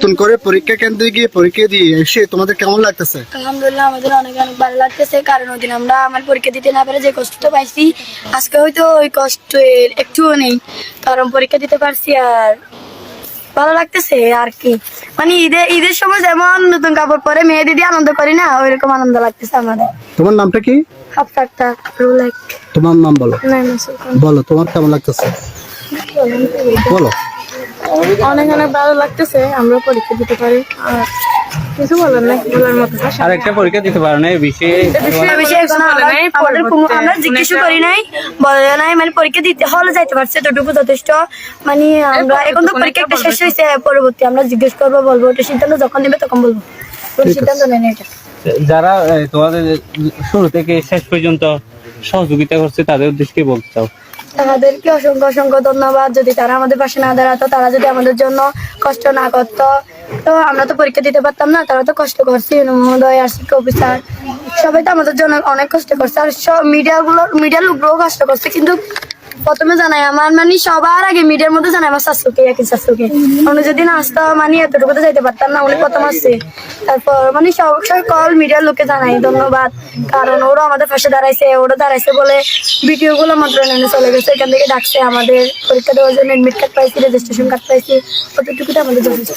নতুন করে পরীক্ষা কেন্দ্রে গিয়ে পরীক্ষা দিয়ে এসে তোমাদের কেমন লাগতেছে? আলহামদুলিল্লাহ আমাদের অনেক অনেক ভালো লাগতেছে। কারণ ওই দিন আমরা আমার পরীক্ষা দিতে না পেরে যে কষ্টটা পাইছি আজকে হয়তো ওই কষ্টের একটুও নেই। কারণ পরীক্ষা দিতে পারছি আর ভালো লাগতেছে আর কি। মানে ঈদের ঈদের সময় যেমন নতুন কাপড় পরে মেয়ে দিদি আনন্দ করি না ওই রকম আনন্দ লাগতেছে আমাদের। তোমার নামটা কি? তোমার নাম বলো। বলো তোমার কেমন লাগতেছে। বলো। অনেক অনেক ভালো লাগতেছে আমরা পরীক্ষা দিতে পারি। আর কিছু বলার নাই বলার মতো আর একটা পরীক্ষা দিতে পারো না এই বিষয়ে বিষয়ে বিষয়ে কোনো আমরা- আমাদের কোনো- আমরা জিজ্ঞেস করি নাই বলে নাই মানে পরীক্ষা দিতে হলে যাইতে পারছে এতটুকু যথেষ্ট। মানে আমরা এখন তো পরীক্ষা একটা শেষ হয়েছে পরবর্তী আমরা জিজ্ঞেস করব বলব ওটা সিদ্ধান্ত যখন নেবে তখন বলব। কোনো সিদ্ধান্ত নেই এটা। যারা তোমাদের শুরু থেকে শেষ পর্যন্ত সহযোগিতা করছে তাদের উদ্দেশ্যে বলতে চাও। তাদেরকে অসংখ্য অসংখ্য ধন্যবাদ। যদি তারা আমাদের পাশে না দাঁড়াতো তারা যদি আমাদের জন্য কষ্ট না করত, তো আমরা তো পরীক্ষা দিতে পারতাম না। তারা তো কষ্ট করছে মহোদয় আর শিক্ষা অফিসার। সবাই তো আমাদের জন্য অনেক কষ্ট করছে। আর সব মিডিয়া গুলো মিডিয়ার লোকগুলোও কষ্ট করছে, কিন্তু প্রথমে জানাই, আমার মানে সবার আগে মিডিয়ার মধ্যে জানাই, আমার শাশুকে একই শাশুকে উনি যদি না আসতো মানে এতটুকু তো যাইতে পারতাম না, উনি প্রথম আসছে। তারপর মানে সব কল মিডিয়ার লোকে জানাই, ধন্যবাদ। কারণ ওরা আমাদের পাশে দাঁড়াইছে, ওরা দাঁড়াইছে বলে ভিডিও গুলো নেনে চলে গেছে। এখান থেকে ডাকছে আমাদের, পরীক্ষা দেওয়ার জন্য এডমিট কার্ড পাইছি রেজিস্ট্রেশন কার্ড পাইছি অতটুকুতে আমাদের যথেষ্ট